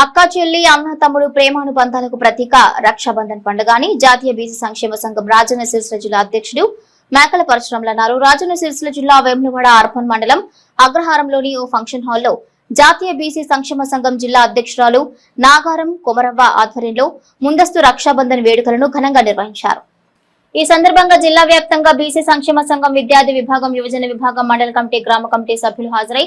అక్క చెల్లి అన్న తమ్ముడు ప్రేమానుబంధాలకు ప్రతీక రక్షాబంధన్ పండుగని జాతీయ బీసీ సంక్షేమ సంఘం రాజన్న సిరిసిల్ల జిల్లా అధ్యక్షుడు మేకల పరశురాములు అన్నారు. రాజన్న సిరిసిల్ల జిల్లా వేములవాడ అర్బన్ మండలం అగ్రహారంలోని ఓ ఫంక్షన్ హాల్లో జాతీయ బీసీ సంక్షేమ సంఘం జిల్లా అధ్యక్షురాలు నాగారం కొమరవ్వ ఆధ్వర్యంలో ముందస్తు రక్షాబంధన్ వేడుకలను ఘనంగా నిర్వహించారు. ఈ సందర్భంగా జిల్లా వ్యాప్తంగా బీసీ సంక్షేమ సంఘం విద్యార్థి విభాగం యువజన విభాగం మండల కమిటీ గ్రామ కమిటీ సభ్యులు హాజరై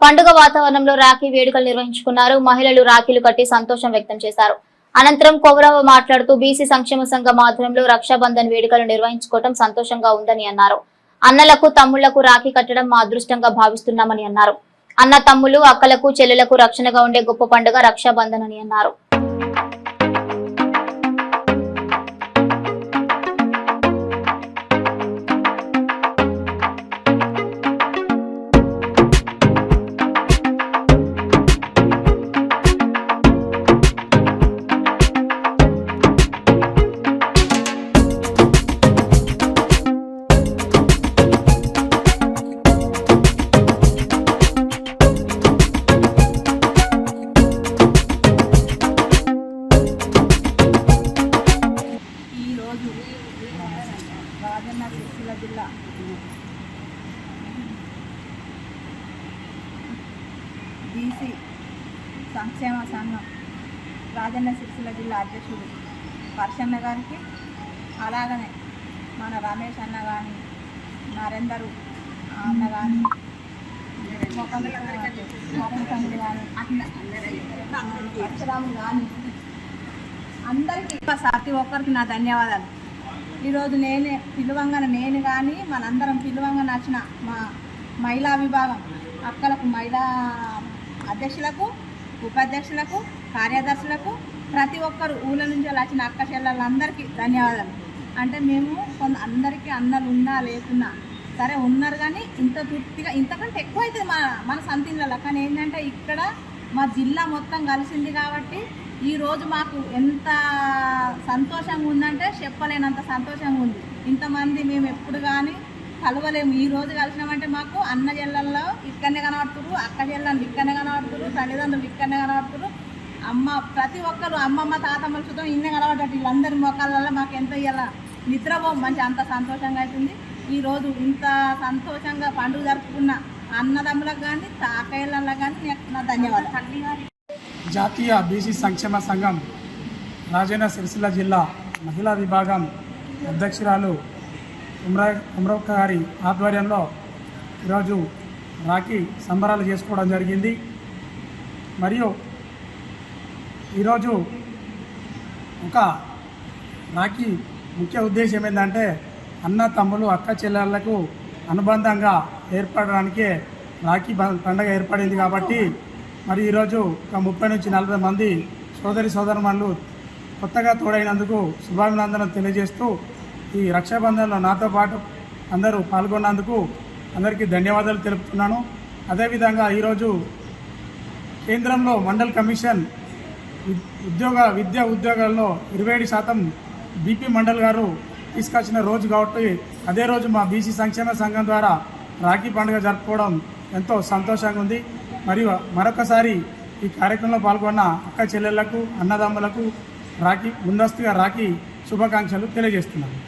పండుగ వాతావరణంలో రాఖీ వేడుకలు నిర్వహించుకున్నారు. మహిళలు రాఖీలు కట్టి సంతోషం వ్యక్తం చేశారు. అనంతరం కొవరవ మాట్లాడుతూ బీసీ సంక్షేమ సంఘం ఆధ్వర్యంలో రక్షాబంధన్ వేడుకలు నిర్వహించుకోవడం సంతోషంగా ఉందని అన్నారు. అన్నలకు తమ్ముళ్ళకు రాఖీ కట్టడం మా అదృష్టంగా భావిస్తున్నామని అన్నారు. అన్న తమ్ములు అక్కలకు చెల్లెలకు రక్షణగా ఉండే గొప్ప పండుగ రక్షాబంధన్ అని అన్నారు. ఈరోజు రాజన్న సిరిసిల్ల జిల్లా బీసీ సంక్షేమ సంఘం రాజన్న సిరిసిల్ల జిల్లా అధ్యక్షుడు పర్షన్న గారికి అలాగనే మన రమేష్ అన్న కానీ నరేందరు అన్న కానీ పరశురాము కానీ అందరికీ ప్రతి ఒక్కరికి నా ధన్యవాదాలు. ఈరోజు నేనే పిలువంగన నేను కానీ మనందరం పిలువంగా నచ్చిన మా మహిళా విభాగం అక్కలకు మహిళా అధ్యక్షులకు ఉపాధ్యక్షులకు కార్యదర్శులకు ప్రతి ఒక్కరు ఊళ్ళ నుంచి వచ్చిన అక్క చెల్లెళ్ళందరికీ ధన్యవాదాలు. అంటే మేము కొంత అందరికీ అన్నలు ఉన్నా లేకున్నా సరే ఉన్నారు కానీ ఇంత తృప్తిగా ఇంతకంటే ఎక్కువ అవుతుంది మన మన సంతిళ్ళలో కానీ ఏంటంటే ఇక్కడ మా జిల్లా మొత్తం కలిసింది కాబట్టి ఈరోజు మాకు ఎంత సంతోషంగా ఉందంటే చెప్పలేనంత సంతోషంగా ఉంది. ఇంతమంది మేము ఎప్పుడు కానీ కలవలేము. ఈ రోజు కలిసినామంటే మాకు అన్న చెల్లెల్లో ఇక్కడనే కనబడుతురు అక్క చెల్లెళ్ళు ఇక్కడనే కనబడుతురు తల్లిదండ్రులు ఇక్కడనే కనబడుతురు అమ్మ ప్రతి ఒక్కరు అమ్మమ్మ తాతమ్మల చూద్దాం ఇన్నే కనబడ్డట్టు వీళ్ళందరి మొక్కలలో మాకు ఎంత ఇవ్వాల నిద్రపో మంచి అంత సంతోషంగా అవుతుంది ఈరోజు ఇంత సంతోషంగా పండుగ జరుపుకున్న అన్నదమ్ములకు కానీ తాకయ్యలకు కానీ నా ధన్యవాదాలు. జాతీయ బీసీ సంక్షేమ సంఘం రాజన్న సిరిసిల్ల జిల్లా మహిళా విభాగం అధ్యక్షురాలు ఉమ్రా ఉమ్రక్క గారి ఆధ్వర్యంలో ఈరోజు రాఖీ సంబరాలు చేసుకోవడం జరిగింది. మరియు ఈరోజు ఒక రాఖీ ముఖ్య ఉద్దేశం ఏంటంటే అన్న తమ్ములు అక్క చెల్లెళ్ళకు అనుబంధంగా ఏర్పడడానికే రాఖీ ప- పండగ ఏర్పడింది కాబట్టి మరి ఈరోజు ఒక ముప్పై నుంచి నలభై మంది సోదరి సోదరుమణులు కొత్తగా తోడైనందుకు శుభాభినందనలు తెలియజేస్తూ ఈ రక్షాబంధంలో నాతో పాటు అందరూ పాల్గొన్నందుకు అందరికీ ధన్యవాదాలు తెలుపుతున్నాను. అదేవిధంగా ఈరోజు కేంద్రంలో మండల్ కమిషన్ ఉద్యోగ విద్యా ఉద్యోగాల్లో ఇరవై ఏడు శాతం బీపీ మండల్ గారు తీసుకొచ్చిన రోజు కాబట్టి అదే రోజు మా బీసీ సంక్షేమ సంఘం ద్వారా రాఖీ పండుగ జరుపుకోవడం ఎంతో సంతోషంగా ఉంది. మరియు మరొకసారి ఈ కార్యక్రమంలో పాల్గొన్న అక్క చెల్లెళ్ళకు అన్నదమ్ములకు రాఖీ ముందస్తుగా రాఖీ శుభాకాంక్షలు తెలియజేస్తున్నాను.